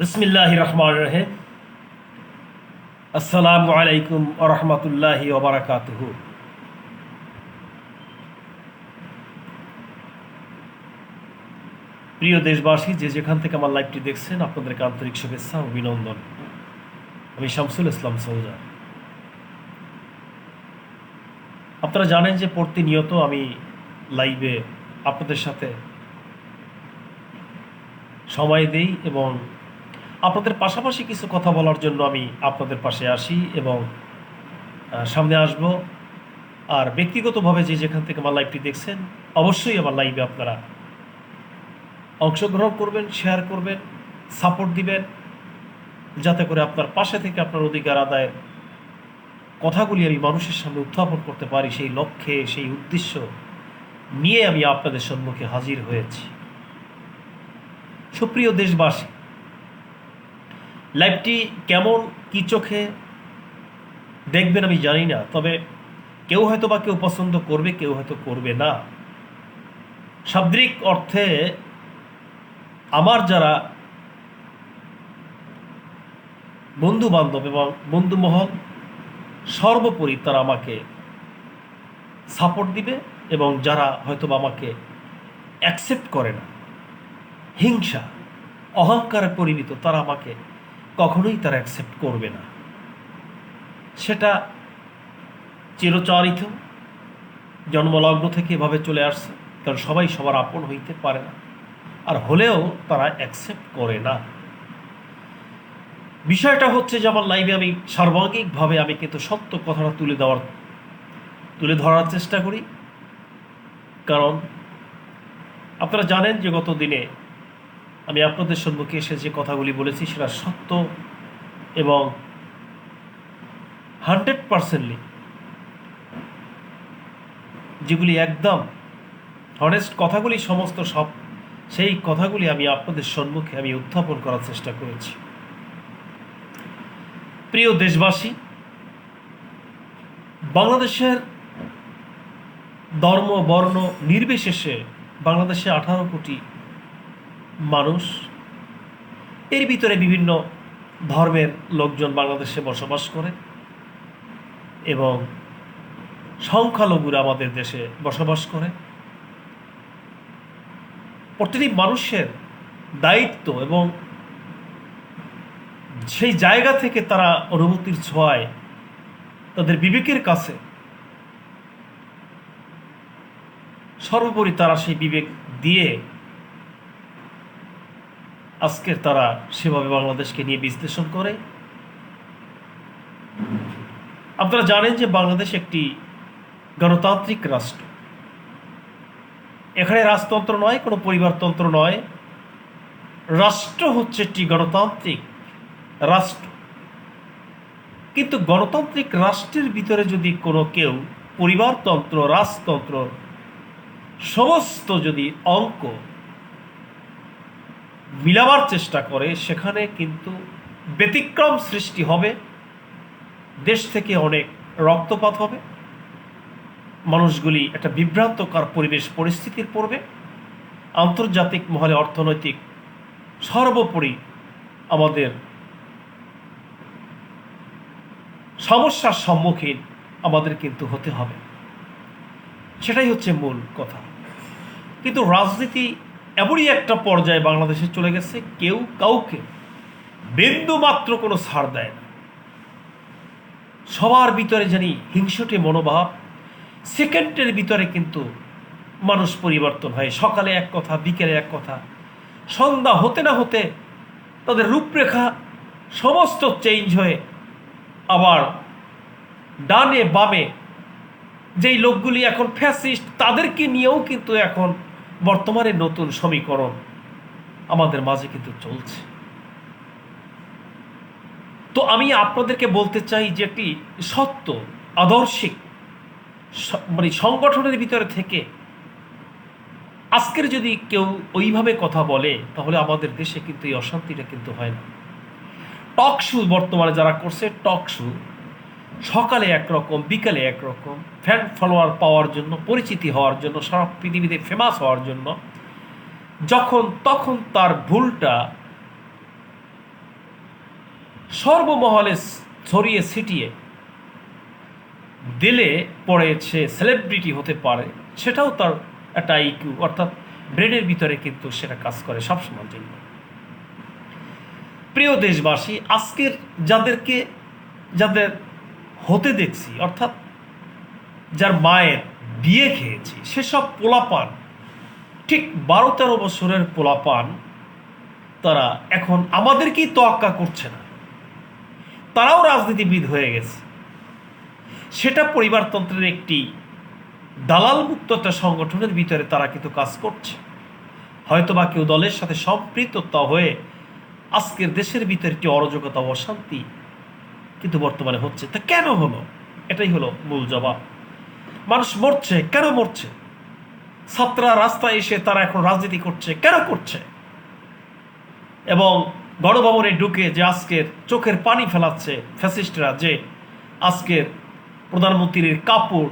বিসমিল্লাহ রহমান রহিম। আসসালামু আলাইকুম আরহামতুল্লাহি ওবরাকাতুহু প্রিয় দেশবাসী, যে যেখান থেকে আমার লাইভটি দেখছেন, আপনাদেরকে আন্তরিক শুভেচ্ছা অভিনন্দন। আমি শামসুল ইসলাম সৌজা। আপনারা জানেন যে প্রতিনিয়ত আমি লাইভে আপনাদের সাথে সময় দেই এবং আপনাদের পাশাপাশি কিছু কথা বলার জন্য আমি আপনাদের পাশে আসি এবং সামনে আসব। আর ব্যক্তিগতভাবে যে যেখান থেকে আমার লাইভটি দেখছেন, অবশ্যই আমার লাইভে আপনারা অংশগ্রহণ করবেন শেয়ার করবেন সাপোর্ট দিবেন, যাতে করে আপনার পাশে থেকে আপনার অধিকার আদায়ের কথাগুলি আমি মানুষের সামনে উত্থাপন করতে পারি, সেই লক্ষ্যে, সেই উদ্দেশ্য নিয়ে আমি আপনাদের সম্মুখে হাজির হয়েছি। সুপ্রিয় দেশবাসী লাইভটি কেমন, কি চোখে দেখবেন আমি জানি না, তবে কেউ হয়তো বা কেউ পছন্দ করবে, কেউ হয়তো করবে না। শাব্দিক অর্থে আমার যারা বন্ধু বান্ধব এবং বন্ধু মহল সর্বোপরি তারা আমাকে সাপোর্ট দিবে এবং যারা হয়তো আমাকে অ্যাকসেপ্ট করে না, হিংসা, অহংকারে পরিমিত তারা আমাকে কখনোই তারা অ্যাকসেপ্ট করবে না। সেটা চিরচারিত, জন্মলগ্ন থেকে এভাবে চলে আসছে, কারণ সবাই সবার আপন হইতে পারে না, আর হলেও তারা অ্যাকসেপ্ট করে না। বিষয়টা হচ্ছে যে আমার লাইভে আমি সার্বাঙ্গিকভাবে আমি কিন্তু সত্য কথাটা তুলে দেওয়ার, তুলে ধরার চেষ্টা করি। কারণ আপনারা জানেন যে গত দিনে আমি আপনাদের সম্মুখে এসে যে কথাগুলি বলেছি সেটা সত্য এবং হান্ড্রেড পারসেন্টলি যেগুলি একদম হনেস্ট কথাগুলি, সমস্ত সব সেই কথাগুলি আমি আপনাদের সম্মুখে আমি উত্থাপন করার চেষ্টা করেছি। প্রিয় দেশবাসী, বাংলাদেশের ধর্ম, বর্ণ নির্বিশেষে বাংলাদেশে আঠারো কোটি মানুষ। এর ভিতরে বিভিন্ন ধর্মের লোকজন বাংলাদেশে বসবাস করে এবং সংখ্যালঘুরা আমাদের দেশে বসবাস করে। প্রতিটি মানুষের দায়িত্ব এবং সেই জায়গা থেকে তারা অনুভূতির ছোঁয়ায় তাদের বিবেকের কাছে সর্বোপরি তারা সেই বিবেক দিয়ে আজকের তারা সেভাবে বাংলাদেশকে নিয়ে বিশ্লেষণ করে। আপনারা জানেন যে বাংলাদেশ একটি গণতান্ত্রিক রাষ্ট্র। এখানে রাজতন্ত্র নয়, কোনো পরিবারতন্ত্র নয়। রাষ্ট্র হচ্ছে একটি গণতান্ত্রিক রাষ্ট্র। কিন্তু গণতান্ত্রিক রাষ্ট্রের ভিতরে যদি কোনো কেউ পরিবারতন্ত্র, রাজতন্ত্র, সমস্ত যদি অঙ্ক মিলাবার চেষ্টা করে, সেখানে কিন্তু ব্যতিক্রম সৃষ্টি হবে। দেশ থেকে অনেক রক্তপাত হবে। মানুষগুলি একটা বিভ্রান্তকর পরিবেশ, পরিস্থিতির পড়বে। আন্তর্জাতিক, মহলে অর্থনৈতিক সর্বোপরি আমাদের সমস্যার সম্মুখীন আমাদের কিন্তু হতে হবে। সেটাই হচ্ছে মূল কথা। কিন্তু রাজনীতি এমনই একটা পর্যায়ে বাংলাদেশে চলে গেছে, কেউ কাউকে বিন্দু মাত্র কোনো ছাড় দেয় না। সবার ভিতরে জানি হিংসটে মনোভাব, সেকেন্ডের ভিতরে কিন্তু মানুষ পরিবর্তন হয়। সকালে এক কথা, বিকেলে এক কথা, সন্ধ্যা হতে না হতে তাদের রূপরেখা সমস্ত চেঞ্জ হয়ে আবার ডানে বামে যেই লোকগুলি এখন ফ্যাসিস্ট তাদেরকে নিয়েও কিন্তু এখন বর্তমানে নতুন সমীকরণ আমাদের মাঝে কিন্তু চলছে। তো আমি আপনাদেরকে বলতে চাই যে একটি সত্য, আদর্শিক মানে সংগঠনের ভিতরে থেকে আজকের যদি কেউ ওইভাবে কথা বলে, তাহলে আমাদের দেশে কিন্তু এই অশান্তিটা কিন্তু হয় না। টক শু বর্তমানে যারা করছে, টক শু সকালে একরকম, বিকালে একরকম ফ্যান ফলোয়ার পাওয়ার জন্য, পরিচিতি হওয়ার জন্য, সারা পৃথিবীতে ফেমাস হওয়ার জন্য, যখন তখন তার ভুলটা সর্বমহলে ছড়িয়ে ছিটিয়ে দিলে পরে সে সেলিব্রিটি হতে পারে, সেটাও তার একটা আইকিউ অর্থাৎ ব্রেনের ভিতরে কিন্তু সেটা কাজ করে সবসময় জন্য। প্রিয় দেশবাসী, আজকের যাদেরকে, যাদের হতে দেখছি, অর্থাৎ যার মায়ের বিয়ে খেয়েছি সেসব পোলাপান। ঠিক বারো তেরো বছরের পোলাপান তারা এখন আমাদেরকেই তোয়াক্কা করছে না। তারাও রাজনীতিবিদ হয়ে গেছে। সেটা পরিবারতন্ত্রের একটি দালাল মুক্ত একটা সংগঠনের ভিতরে তারা কিন্তু কাজ করছে। হয়তো বা কেউ দলের সাথে সম্পৃক্ত হয়ে আজকের দেশের ভিতরে একটি অরাজকতা, অশান্তি কিন্তু বর্তমানে হচ্ছে। তা কেন হলো? এটাই হলো মূল জবাব। মানুষ মরছে, কেন মরছে? ছাত্ররা রাস্তায় এসে তারা এখন রাজনীতি করছে, কেন করছে? এবং গণভবনে ঢুকে যে আজকের চোখের পানি ফেলাচ্ছে ফ্যাসিস্টরা যে আজকের প্রধানমন্ত্রীর কাপড়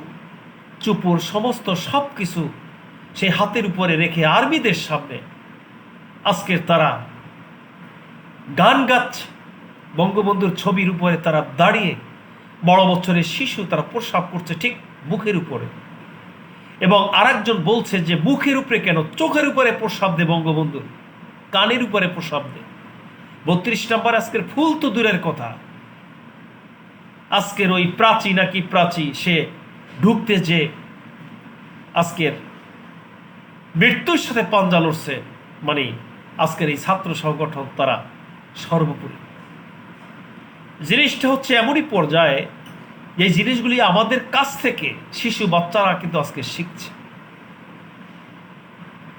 চুপুর সমস্ত সব কিছু সেই হাতের উপরে রেখে আর্মিদের সামনে আজকের তারা গান গাচ্ছে। বঙ্গবন্ধুর ছবির উপরে তারা দাঁড়িয়ে বড় বছরের শিশু তারা প্রস্রাব করছে ঠিক মুখের উপরে। এবং আরেকজন বলছে যে মুখের উপরে কেন? চোখের উপরে প্রস্রাব দে বঙ্গবন্ধুর, কানের উপরে প্রস্রাব দে। বত্রিশ নম্বর আজকের ফুল তো দূরের কথা। আজকের ওই প্রাচী নাকি প্রাচী, সে ঢুকতে যে আজকের মৃত্যুর সাথে পাঞ্জা লড়ছে মানে আজকের এই ছাত্র সংগঠন তারা সর্বোপরি। জিনিসটা হচ্ছে এমনই পর্যায়ে যে জিনিসগুলি আমাদের কাছ থেকে শিশু বাচ্চারা কিন্তু আজকে শিখছে।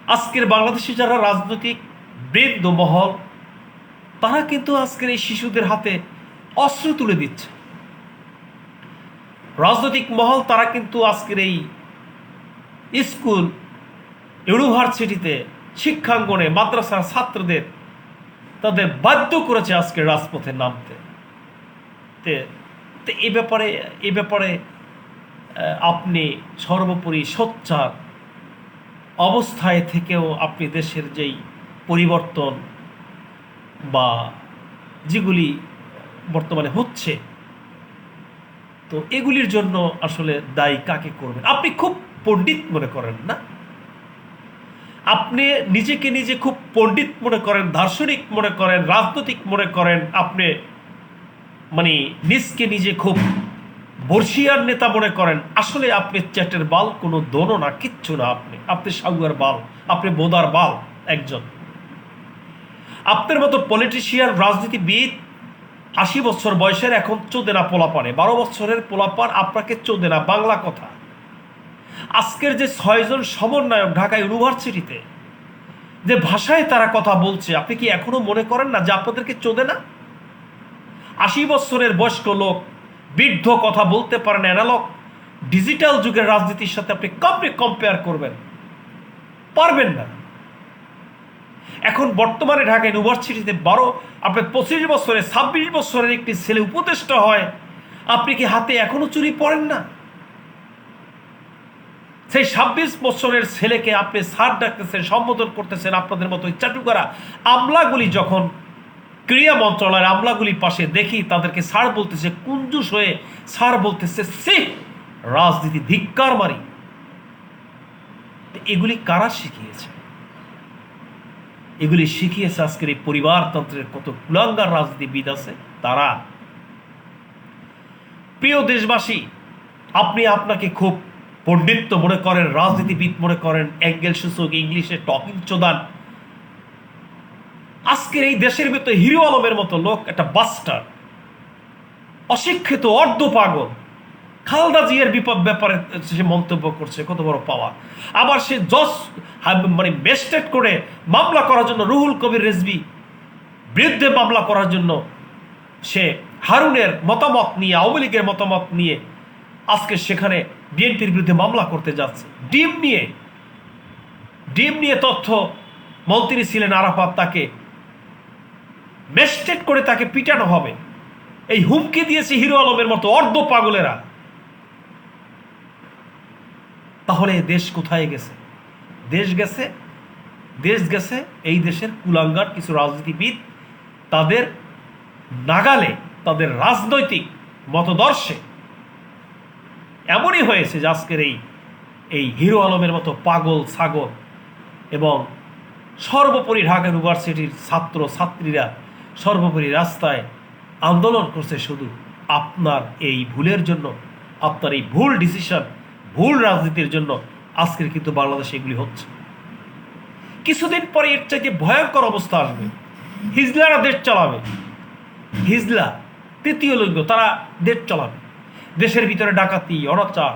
আজকের বাংলাদেশে যারা রাজনৈতিক বৃদ্ধ মহল, তারা কিন্তু আজকের এই শিশুদের হাতে অস্ত্র তুলে দিচ্ছে। রাজনৈতিক মহল তারা কিন্তু আজকের এই স্কুল, ইউনিভার্সিটিতে, শিক্ষাঙ্গনে, মাদ্রাসার ছাত্রদের তাদের বাধ্য করেছে আজকে রাজপথে নামতে। তে- এ ব্যাপারে এ ব্যাপারে আপনি সর্বোপরি সোচ্চার অবস্থায় থেকেও আপনি দেশের যেই পরিবর্তন বা যেগুলি বর্তমানে হচ্ছে, তো এগুলির জন্য আসলে দায়ী কাকে করবেন? আপনি খুব পণ্ডিত মনে করেন না? আপনি নিজেকে নিজে খুব পণ্ডিত মনে করেন, দার্শনিক মনে করেন, রাজনৈতিক মনে করেন, আপনি মানে নিজকে নিজে খুব বর্ষিয়ার নেতা মনে করেন, আসলে আপনি চ্যাটের বাল, কোনো দোনো না, কিচ্ছু না আপনি। আপনি সাগুয়ার বাল, আপনি বোদার বাল, একজন। আপনার মতো পলিটিশিয়ান রাজনীতিবিদ, আশি বছর বয়সের এখন চোদে না পোলাপানে, বারো বছরের পোলাপান আপনাকে চোদে না, বাংলা কথা। আজকের যে ছয়জন সমন্বয়ক ঢাকা ইউনিভার্সিটিতে, যে ভাষায় তারা কথা বলছে, আপনি কি এখনও মনে করেন না যে আপনাদেরকে চোদে না? আশি বছরের বয়স্ক লোক বৃদ্ধ কথা বলতে পারেন অ্যানালগ ডিজিটাল যুগের রাজনীতির সাথে আপনি কমে কম্পেয়ার করবেন। পারবেন না। এখন বর্তমানে ঢাকা ইউনিভার্সিটিতে বারো আপনি পঁচিশ বছরে ছাব্বিশ বছরের একটি ছেলে উপদেষ্টা হয়, আপনি কি হাতে এখনও চুরি পড়েন না? সেই ছাব্বিশ বছরের ছেলেকে আপনি সার ডাকতেছেন, সম্বোধন করতেছেন আপনাদের মতো চাটুকারা আমলাগুলি যখন ক্রিয়া মন্ত্রণালয়ের আমলাগুলির পাশে দেখি তাদেরকে সার বলতেছে, কুঞ্জুস হয়ে সার বলতেছে, সে, রাজনীতি ধিক্কার মারি। এগুলি কারা শিখিয়েছে? এগুলি শিখিয়েছে আজকের এই পরিবারতন্ত্রের কত কুলাঙ্গার রাজনীতিবিদ আছে, তারা। প্রিয় দেশবাসী, আপনি আপনাকে খুব পণ্ডিত্য মনে করেন, রাজনীতিবিদ মনে করেন অ্যাঙ্গেল সূচক ইংলিশে টকিং চোদান। আজকের এই দেশের ভিতরে হিরো আলমের মতো লোক, একটা বাস্টার অশিক্ষিত, অর্ধ পাগল। খালদা জিয়ার বিপদ ব্যাপারে সে মন্তব্য করছে, কত বড় পাওয়া। আবার সে জজ মানে মেস্টেট করে মামলা করার জন্য রুহুল কবির রেজবি বিরুদ্ধে মামলা করার জন্য সে হারুনের মতামত নিয়ে, আওয়ামী লীগের মতামত নিয়ে আজকে সেখানে বিএনপির বিরুদ্ধে মামলা করতে যাচ্ছে। ডিম নিয়ে ডিম নিয়ে তথ্য মন্ত্রী ছিলেন আরাফাত, তাকে মেস্টেট করে তাকে পিটানো হবে। এই হুমকি দিয়েছে হিরো আলমের মতো অর্ধ পাগলেরা। তাহলে দেশ কোথায় গেছে? দেশ গেছে দেশ গেছে এই দেশের কুলাঙ্গার কিছু রাজনীতিবিদ, তাদের নাগালে, তাদের রাজনৈতিক মতদর্শে। এমনই হয়েছে যে আজকের এই এই হিরো আলমের মতো পাগল, ছাগল এবং সর্বোপরি ঢাকা ইউনিভার্সিটির ছাত্র, ছাত্রীরা সর্বোপরি রাস্তায় আন্দোলন করছে শুধু আপনার এই ভুলের জন্য, আপনার এই ভুল ডিসিশন ভুল রাজনীতির জন্য আজকের কিন্তু বাংলাদেশে এগুলি হচ্ছে। কিছুদিন পরে এর চাইতে ভয়ঙ্কর অবস্থা আসবে। হিজলারা দেশ চালাবে? হিজলা, তৃতীয় লিঙ্গ, তারা দেশ চালাবে। দেশের ভিতরে ডাকাতি, অনাচার,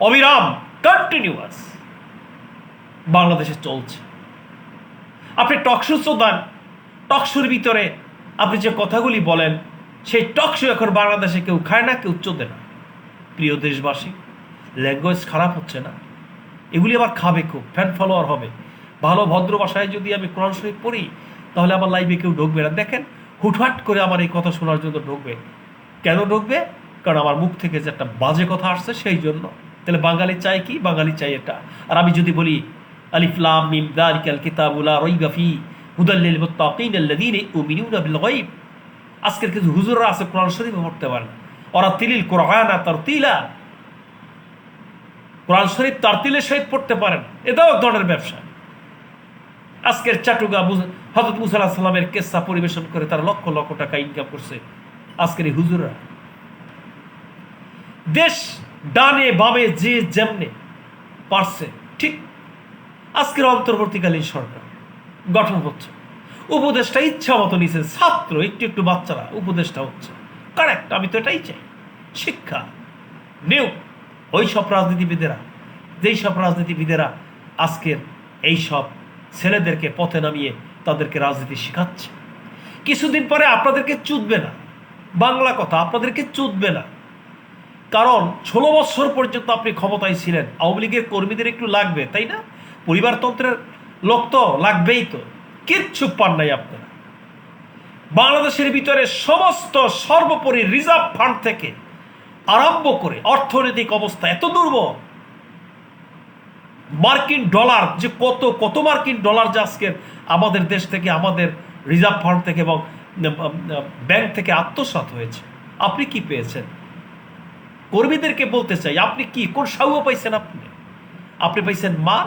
অবিরাম কন্টিনিউয়াস বাংলাদেশে চলছে। আপনি টকশো দেন টকশোর ভিতরে আপনি যে কথাগুলি বলেন, সেই টকশো এখন বাংলাদেশে কেউ খায় না, কেউ চোদে না। প্রিয় দেশবাসী ল্যাঙ্গুয়েজ খারাপ হচ্ছে না। এগুলি আবার খাবে খুব ফ্যান ফলোয়ার হবে। ভালো ভদ্র ভাষায় যদি আমি কোরআন শরীফ পড়ি, তাহলে আমার লাইভে কেউ ঢুকবে না। দেখেন, হুটহাট করে আমার এই কথা শোনার জন্য ঢুকবে। কেন ঢুকবে? কারণ আমার মুখ থেকে যে একটা বাজে কথা আসছে, সেই জন্য। তাহলে বাঙালি চাই কি? বাঙালি চাই এটা। আর আমি যদি বলি আলিফলাম মিম দালিকাল কিতাবুলা রাইবা ফি। হুদাল্লিল মুত্তাকিন আল্লাযীনা ইউমিনুনা বিল গায়ব। আজকের কিছু হুজুররা আছে কোরআন পড়তে পারে। ওরা তিলিল কোরআনা তারতিলা। কোরআন শরীফ তারতিলের সহিত পড়তে এটাও এক ধরনের ব্যবসা। আজকের চাটুগা হজরত মুসা সাল্লামের কেসা পরিবেশন করে তারা লক্ষ লক্ষ টাকা ইনকাম করছে আজকের এই হুজুররা। দেশ ডানে বামে যে যেমনে পারছে, ঠিক আজকের অন্তর্বর্তীকালীন সরকার। গঠন হচ্ছে উপদেশটা ইচ্ছা মতো নিছে ছাত্র, একটু একটু বাচ্চারা উপদেশটা হচ্ছে। কারেক্ট আমি তো এটাই চাই। শিক্ষা, নিয়োগ ওই সব রাজনীতিবিদেরা যেই সব রাজনীতিবিদেরা আজকের এই সব ছেলেদেরকে পথে নামিয়ে তাদেরকে রাজনীতি শেখাচ্ছে। কিছুদিন পরে আপনাদেরকে চুদবে না। বাংলা কথা, আপনাদেরকে চুদবে না। কারণ ষোলো বছর পর্যন্ত আপনি ক্ষমতায় ছিলেন, আওয়ামী লীগের কর্মীদের একটু লাগবে, তাই না? পরিবারতন্ত্রের লোক তো লাগবেই তো। কিচ্ছু পান নাই আপনারা। বাংলাদেশের ভিতরে সমস্ত সর্বোপরি রিজার্ভ ফান্ড থেকে আরম্ভ করে অর্থনৈতিক অবস্থা এত দুর্বল। মার্কিন ডলার, যে কত কত মার্কিন ডলার যে আজকে আমাদের দেশ থেকে, আমাদের রিজার্ভ ফান্ড থেকে এবং ব্যাংক থেকে আত্মসাৎ হয়েছে। আপনি কি পেয়েছেন? কর্মীদেরকে বলতে চাই, আপনি কি, কোন সাহু পাইছেন আপনি? আপনি পাইছেন মা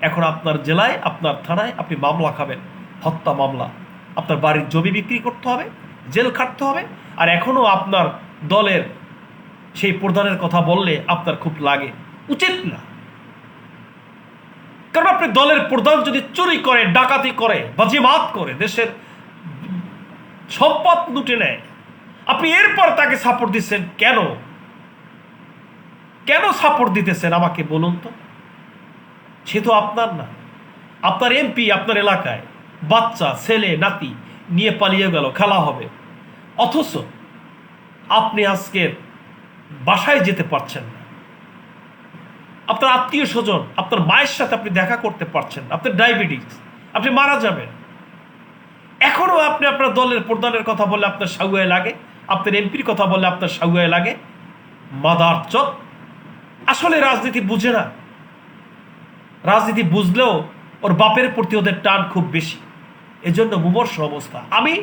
এখন আপনার জেলায়, আপনার থানায় আপনি মামলা খাবেন, হত্যা মামলা। আপনার বাড়ির জমি বিক্রি করতে হবে, জেল খাটতে হবে, আর এখনও আপনার দলের সেই প্রধানের কথা বললে আপনার খুব লাগে। উচিত না। কারণ আপনি দলের প্রধান যদি চুরি করে, ডাকাতি করে বাজিমাত করে, দেশের সম্পদ লুটে নেয়, আপনি এরপর তাকে সাপোর্ট দিচ্ছেন কেন? কেন সাপোর্ট দিতেছেন আমাকে বলুন তো? সে তো আপনার না। আপনার এমপি আপনার এলাকায়। বাচ্চা, ছেলে, নাতি নিয়ে পালিয়ে গেল, খেলা হবে। অথচ আপনি আজকের বাসায় যেতে পারছেন না। আপনার আত্মীয় স্বজন, আপনার মায়ের সাথে আপনি দেখা করতে পারছেন আপনার ডায়াবেটিস, আপনি মারা যাবেন। এখনও আপনি আপনার দলের প্রধানের কথা বললে আপনার সাগুয়ায় লাগে, আপনার এমপির কথা বললে আপনার সাগুয়ায় লাগে। মাদার চক আসলে রাজনীতি বুঝে না। রাজনীতি বুঝলেও ওর বাপের প্রতি ওদের টান খুব বেশি। এজন্য মুমর্ষ অবস্থা। আমি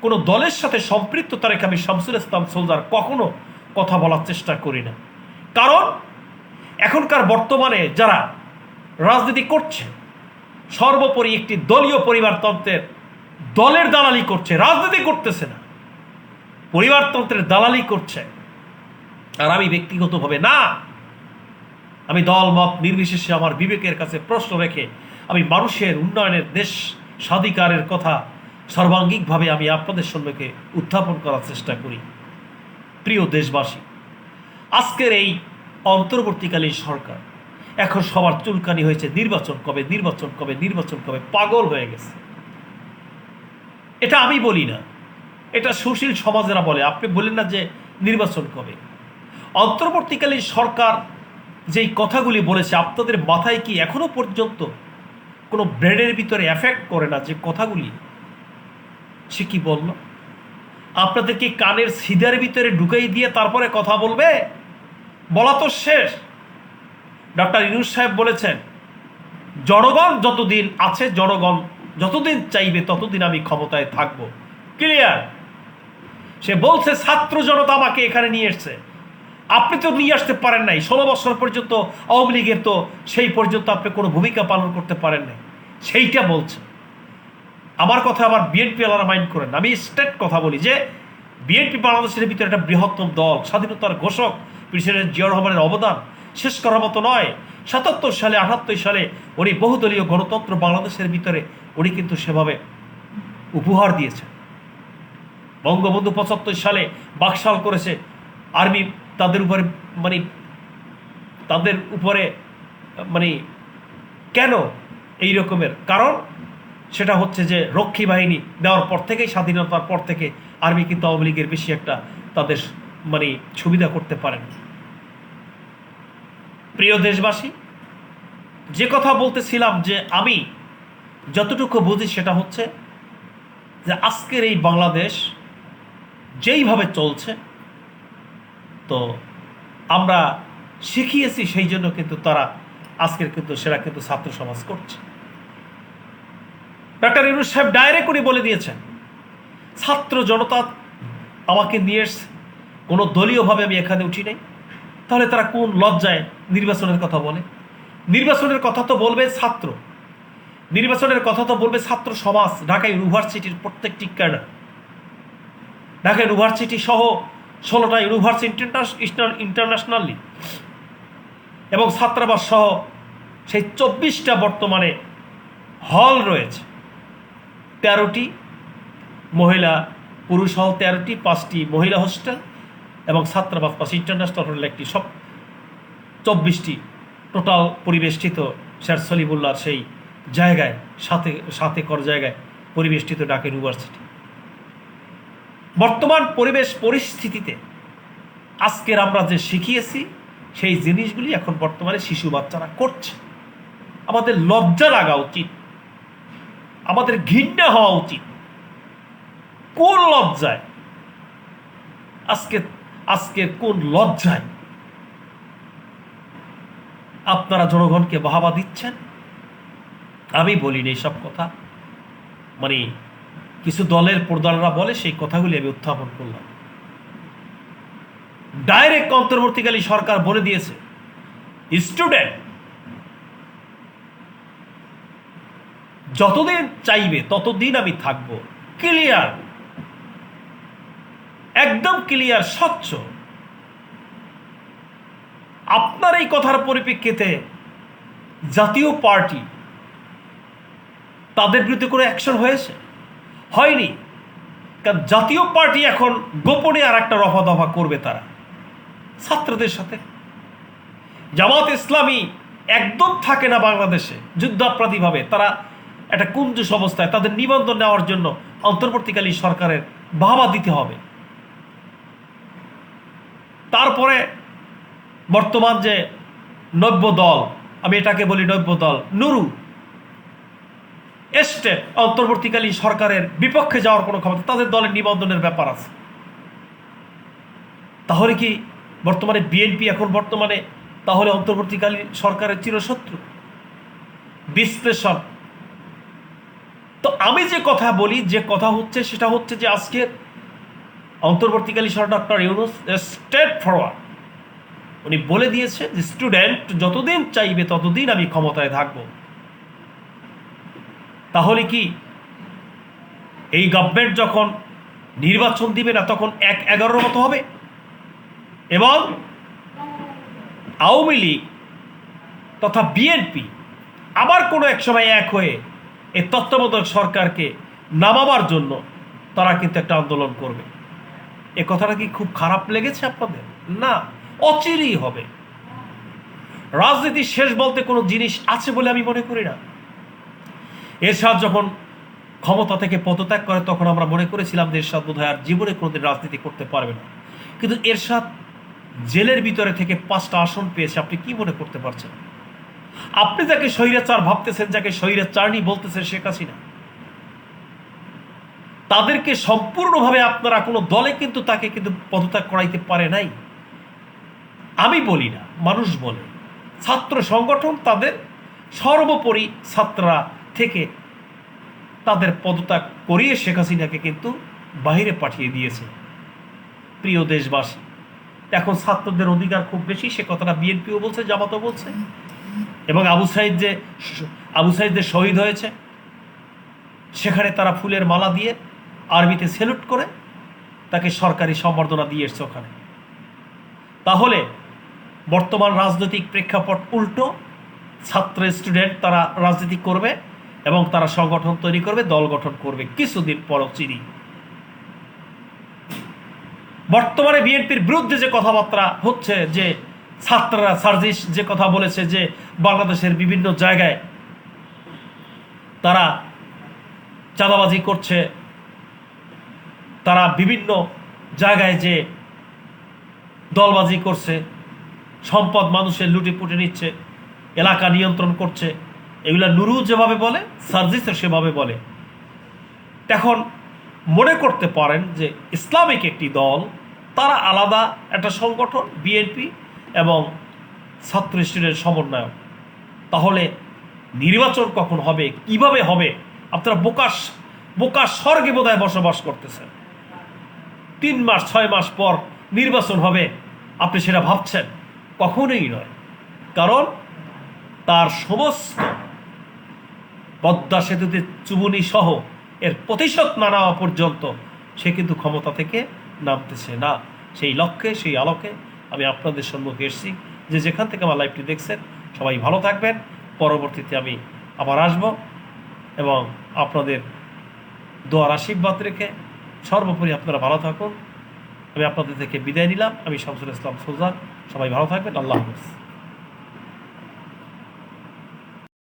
কোনো দলের সাথে সম্পৃক্ততা রেখে আমি শামসুল ইসলাম সোলজার কখনো কথা বলার চেষ্টা করি না। কারণ এখনকার বর্তমানে যারা রাজনীতি করছে, সর্বোপরি একটি দলীয় পরিবারতন্ত্রের দলের দালালি করছে, রাজনীতি করতেছে না। পরিবারতন্ত্রের দালালি করছে। আর আমি ব্যক্তিগতভাবে না। আমি দল মত নির্বিশেষে আমার বিবেকের কাছে প্রশ্ন রেখে আমি মানুষের উন্নয়নের দেশ স্বাধিকারের কথা সর্বাঙ্গিকভাবে আমি আপনাদের সম্মুখে উত্থাপন করার চেষ্টা করি। প্রিয় দেশবাসী, আজকের এই অন্তর্বর্তীকালীন সরকার এখন সবার চুলকানি হয়েছে, নির্বাচন কবে নির্বাচন কবে নির্বাচন কবে, পাগল হয়ে গেছে। এটা আমি বলি না, এটা সুশীল সমাজেরা বলে। আপনি বলেন না যে নির্বাচন কবে। অন্তর্বর্তীকালীন সরকার যেই কথাগুলি বলেছে, আপনাদের মাথায় কি এখনও পর্যন্ত কোনো ব্রেনের ভিতরে এফেক্ট করে না যে কথাগুলি? সে কি বলল? আপনাদের কি কানের সিদার ভিতরে ঢুকাই দিয়ে তারপরে কথা বলবে? বলা তো শেষ। ডক্টর ইনুস সাহেব বলেছেন, জনগণ যতদিন আছে, জনগণ যতদিন চাইবে, ততদিন আমি ক্ষমতায় থাকব। ক্লিয়ার সে বলছে, ছাত্র জনতা আমাকে এখানে নিয়ে এসছে। আপনি তো নিয়ে আসতে পারেন নাই। ষোলো বছর পর্যন্ত আওয়ামী লীগের তো সেই পর্যন্ত আপনি কোনো ভূমিকা পালন করতে পারেন নাই। সেইটা বলছে আমার কথা আবার বিএনপি আলাদা মাইন্ড করেন। আমি স্টেট কথা বলি যে, বিএনপি বাংলাদেশের ভিতরে একটা বৃহত্তম দল, স্বাধীনতার ঘোষক, প্রেসিডেন্ট জিয়া রহমানের অবদান শেষ করার মতো নয়। সাতাত্তর সালে, আটাত্তর সালে উনি বহুদলীয় গণতন্ত্র বাংলাদেশের ভিতরে উনি কিন্তু সেভাবে উপহার দিয়েছেন। বঙ্গবন্ধু পঁচাত্তর সালে বাকশাল করেছে আর্মি তাদের উপরে মানে তাদের উপরে মানে কেন এই রকমের? কারণ সেটা হচ্ছে যে রক্ষী বাহিনী দেওয়ার পর থেকেই, স্বাধীনতার পর থেকে আর্মি কিন্তু আওয়ামী লীগের বেশি একটা তাদের মানে সুবিধা করতে পারেন। প্রিয় দেশবাসী, যে কথা বলতেছিলাম যে আমি যতটুকু বুঝি সেটা হচ্ছে যে আজকের এই বাংলাদেশ যেইভাবে চলছে তো আমরা শিখিয়েছি, সেই জন্য কিন্তু তারা আজকের কিন্তু সেটা কিন্তু ছাত্র সমাজ করছে। ডক্টর ইউনুস সাহেব ডাইরেক্ট উনি বলে দিয়েছেন, ছাত্র জনতা আমাকে নিয়ে এসছে, কোনো দলীয়ভাবে আমি এখানে উঠি নাই। তাহলে তারা কোন লজ্জায় নির্বাচনের কথা বলে? নির্বাচনের কথা তো বলবে ছাত্র। নির্বাচনের কথা তো বলবে ছাত্র সমাজ ঢাকা ইউনিভার্সিটির প্রত্যেকটি ক্যাডার। ঢাকা ইউনিভার্সিটি সহ ষোলোটা ইউনিভার্সিটি ইন্টারন্যাশনাল ইন্টারন্যাশনালি এবং ছাত্রাবাস সহ সেই চব্বিশটা বর্তমানে হল রয়েছে। তেরোটি মহিলা, পুরুষ হল তেরোটি, পাঁচটি মহিলা হোস্টেল এবং ছাত্রাবাস পাশে ইন্টারন্যাশনাল হোটেল একটি। সব চব্বিশটি টোটাল পরিবেষ্টিত শের সলিমুল্লাহর সেই জায়গায়, সাথে সাথে কর জায়গায় পরিবেষ্টিত ঢাকা ইউনিভার্সিটি বর্তমান পরিবেশ পরিস্থিতিতে আজকের আমরা যে শিখিয়েছি, সেই জিনিসগুলি এখন বর্তমানে শিশু বাচ্চারা করছে। আমাদের লজ্জা লাগা উচিত। আমাদের ঘৃণা হওয়া উচিত। কোন লজ্জায়? আজকে আজকে কোন লজ্জায়? আপনারা জনগণকে বাহাবা দিচ্ছেন? আমি বলিনি সব কথা। মানে কিছু দলের প্রধানরা বলে, সেই কথাগুলি আমি উত্থাপন করলাম। ডাইরেক্ট অন্তর্বর্তীকালী সরকার বলে দিয়েছে স্টুডেন্ট যতদিন চাইবে, ততদিন আমি থাকব। ক্লিয়ার একদম ক্লিয়ার স্বচ্ছ। আপনার এই কথার পরিপ্রেক্ষিতে জাতীয় পার্টি তাদের বিরুদ্ধে কোনো অ্যাকশন হয়েছে? হয়নি। কারণ জাতীয় পার্টি এখন গোপনে আর একটা রফা দফা করবে তারা। ছাত্রদের সাথে। জামাত ইসলামী একদম থাকে না বাংলাদেশে, যুদ্ধাপরাধীভাবে। তারা একটা কুঞ্জুস অবস্থায়, তাদের নিবন্ধন নেওয়ার জন্য অন্তর্বর্তীকালীন সরকারের বাবা দিতে হবে। তারপরে বর্তমান যে নব্য দল, আমি এটাকে বলি নব্য দল, নুরু। স্টেট অন্তর্বর্তীকালীন সরকারের বিপক্ষে যাওয়ার কোনো ক্ষমতা, তাদের দলের নিবন্ধনের ব্যাপার আছে। তাহলে কি বর্তমানে বিএনপি এখন বর্তমানে তাহলে অন্তর্বর্তীকালীন সরকারের চিরশত্রু? বিশ্লেষণ। তো আমি যে কথা বলি, যে কথা হচ্ছে, সেটা হচ্ছে যে আজকের অন্তর্বর্তীকালীন সরকার ডক্টর ইউনুস স্টেট ফরওয়ার্ড। উনি বলে দিয়েছে যে স্টুডেন্ট যতদিন চাইবে ততদিন আমি ক্ষমতায় থাকব। তাহলে কি? এই গভর্নমেন্ট যখন নির্বাচন দিবে না, তখন এক এগারোর মতো হবে। এবং আওয়ামী লীগ তথা বিএনপি আবার কোনো এক সময় এক হয়ে এই তত্ত্বাবধায়ক সরকারকে নামাবার জন্য তারা কিন্তু একটা আন্দোলন করবে। এ কথাটা কি খুব খারাপ লেগেছে আপনাদের? না, অচিরেই হবে। রাজনীতি শেষ বলতে কোনো জিনিস আছে বলে আমি মনে করি না। এরশাদ যখন ক্ষমতা থেকে পদত্যাগ করে, তখন আমরা মনে করেছিলাম যে এরশাদ বোধহয় আর জীবনে কোনোদিন রাজনীতি করতে পারবে না। কিন্তু এরশাদ জেলের ভিতরে থেকে পাঁচটা আসন পেয়েছে। আপনি কি মনে করতে পারছেন? আপনি যাকে স্বৈরাচার ভাবতেছেন, যাকে স্বৈরাচারণী বলতেছেন শেখ হাসিনা, তাদেরকে সম্পূর্ণভাবে আপনারা কোনো দলে কিন্তু তাকে কিন্তু পদত্যাগ করাইতে পারে নাই। আমি বলি না, মানুষ বলে। ছাত্র সংগঠন তাদের সর্বোপরি ছাত্ররা থেকে তাদের পদত্যাগ করিয়ে শেখ হাসিনাকে কিন্তু বাইরে পাঠিয়ে দিয়েছে। প্রিয় দেশবাসী, এখন ছাত্রদের অধিকার খুব বেশি, সে কথাটা বিএনপিও বলছে, জামাতও বলছে। এবং আবু সাইদ যে আবু সাইদ যে শহীদ হয়েছে, সেখানে তারা ফুলের মালা দিয়ে আর্মিতে সেলুট করে তাকে সরকারি সম্বর্ধনা দিয়ে এসছে ওখানে। তাহলে বর্তমান রাজনৈতিক প্রেক্ষাপট উল্টো, ছাত্র, স্টুডেন্ট তারা রাজনীতি করবে এবং তারা সংগঠন তৈরি করবে, দল গঠন করবে। কিছুদিন পর চিনি। বর্তমানে বিএনপির বিরুদ্ধে যে কথাবার্তা হচ্ছে, যে ছাত্ররা, সার্জিস যে কথা বলেছে, যে বাংলাদেশের বিভিন্ন জায়গায় তারা চাঁদাবাজি করছে, তারা বিভিন্ন জায়গায় যে দলবাজি করছে, সম্পদ মানুষের লুটে নিচ্ছে, এলাকা নিয়ন্ত্রণ করছে এগুলা নুরু যেভাবে বলে সার্জিসও সেভাবে বলে। এখন মনে করতে পারেন যে ইসলামিক একটি দল, তারা আলাদা একটা সংগঠন, বিএনপি এবং ছাত্র স্টুডেন্ট সমন্বয়ক। তাহলে নির্বাচন কখন হবে, কীভাবে হবে? আপনারা বোকাস বোকা স্বর্গে বোধহয় বসবাস করতেছেন। তিন মাস, ছয় মাস পর নির্বাচন হবে, আপনি সেটা ভাবছেন? কখনোই নয়। কারণ তার সমস্ত পদ্মা সেতুতে চুবুনি সহ এর প্রতিশোধ না নেওয়া পর্যন্ত সে কিন্তু ক্ষমতা থেকে নামতেছে না। সেই লক্ষ্যে, সেই আলোকে আমি আপনাদের সম্মুখে এসেছি যে যেখান থেকে আমার লাইভটি দেখছেন, সবাই ভালো থাকবেন। পরবর্তীতে আমি আবার আসব এবং আপনাদের দোয়ার আশীর্বাদ রেখে সর্বোপরি আপনারা ভালো থাকুন। আমি আপনাদের থেকে বিদায় নিলাম। আমি শামসুল ইসলাম সুলতান সবাই ভালো থাকবেন। আল্লাহ হাফিজ।